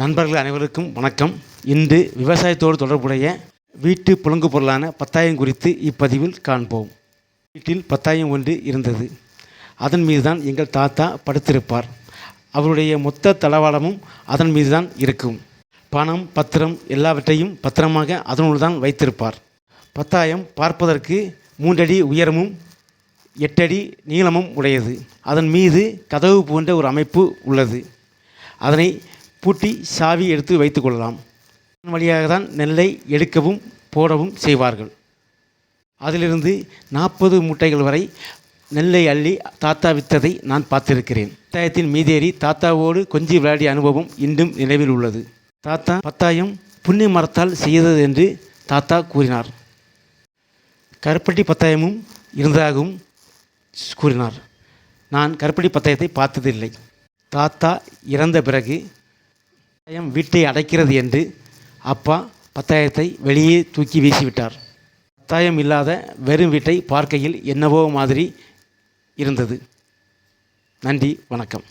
நண்பர்கள் அனைவருக்கும் வணக்கம். இன்று விவசாயத்தோடு தொடர்புடைய வீட்டு புழங்கு பொருளான பத்தாயம் குறித்து இப்பதிவில் காண்போம். வீட்டில் பத்தாயம் ஒன்று இருந்தது. அதன் மீதுதான் எங்கள் தாத்தா படுத்திருப்பார். அவருடைய மொத்த தளவாடமும் அதன் மீதுதான் இருக்கும். பணம் பத்திரம் எல்லாவற்றையும் பத்திரமாக அதனுள் தான் வைத்திருப்பார். பத்தாயம் பார்ப்பதற்கு மூன்றடி உயரமும் எட்டடி நீளமும் உடையது. அதன் மீது கதவு போன்ற ஒரு அமைப்பு உள்ளது. அதனை பூட்டி சாவி எடுத்து வைத்துக்கொள்ளலாம் கொள்ளலாம். வழியாக தான் நெல்லை எடுக்கவும் போடவும் செய்வார்கள். அதிலிருந்து நாற்பது மூட்டைகள் வரை நெல்லை அள்ளி தாத்தா விற்றதை நான் பார்த்திருக்கிறேன். பத்தாயத்தின் மீதேறி தாத்தாவோடு கொஞ்சி விளையாடிய அனுபவம் இன்றும் நினைவில் உள்ளது. தாத்தா பத்தாயம் புண்ணிய மரத்தால் செய்தது என்று தாத்தா கூறினார். கருப்பட்டி பத்தாயமும் இருந்ததாகவும் கூறினார். நான் கருப்பட்டி பத்தாயத்தை பார்த்ததில்லை. தாத்தா இறந்த பிறகு பத்தாயம் வீட்டை அடைக்கிறது என்று அப்பா பத்தாயத்தை வெளியே தூக்கி வீசிவிட்டார். பத்தாயம் இல்லாத வெறும் வீட்டை பார்க்கையில் என்னவோ மாதிரி இருந்தது. நன்றி வணக்கம்.